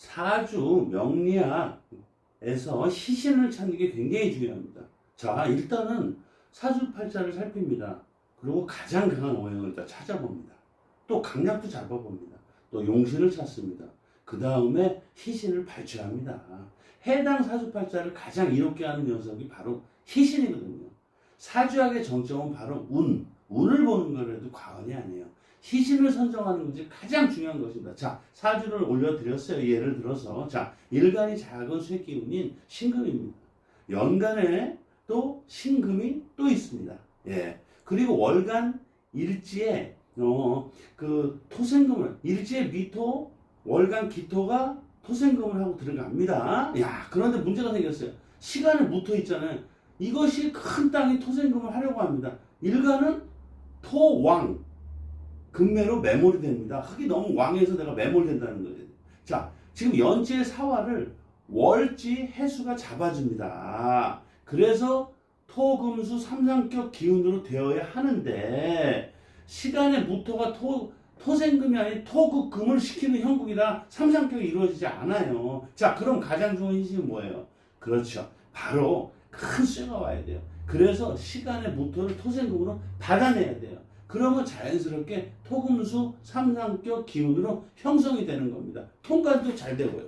사주 명리학에서 희신을 찾는 게 굉장히 중요합니다. 자, 일단은 사주팔자를 살핍니다. 그리고 가장 강한 오행을 일단 찾아봅니다. 또 강약도 잡아봅니다. 또 용신을 찾습니다. 그 다음에 희신을 발췌합니다. 해당 사주팔자를 가장 이롭게 하는 녀석이 바로 희신이거든요. 사주학의 정점은 바로 운, 운을 보는 거라도 과언이 아니에요. 희신을 선정하는 것이 가장 중요한 것입니다. 자, 사주를 올려드렸어요. 예를 들어서. 자, 일간이 작은 수의 기운인 신금입니다. 연간에 또 신금이 또 있습니다. 예. 그리고 월간 일지에, 어, 그 토생금을, 일지에 미토, 월간 기토가 토생금을 하고 들어갑니다. 야, 그런데 문제가 생겼어요. 시간에 묻어 있잖아요. 이것이 큰 땅이 토생금을 하려고 합니다. 일간은 토왕, 금매로 매몰이 됩니다. 흙이 너무 왕해서 내가 매몰된다는 거예요. 자, 지금 연지의 사화를 월지 해수가 잡아줍니다. 그래서 토금수 삼상격 기운으로 되어야 하는데 시간의 무토가 토 토생금이 아닌 토극금을 시키는 형국이라 삼상격이 이루어지지 않아요. 자, 그럼 가장 좋은 희신이 뭐예요? 그렇죠. 바로 큰 쇠가 와야 돼요. 그래서 시간의 무토를 토생금으로 받아내야 돼요. 그러면 자연스럽게 토금수 삼상격 기운으로 형성이 되는 겁니다. 통관도 잘 되고요.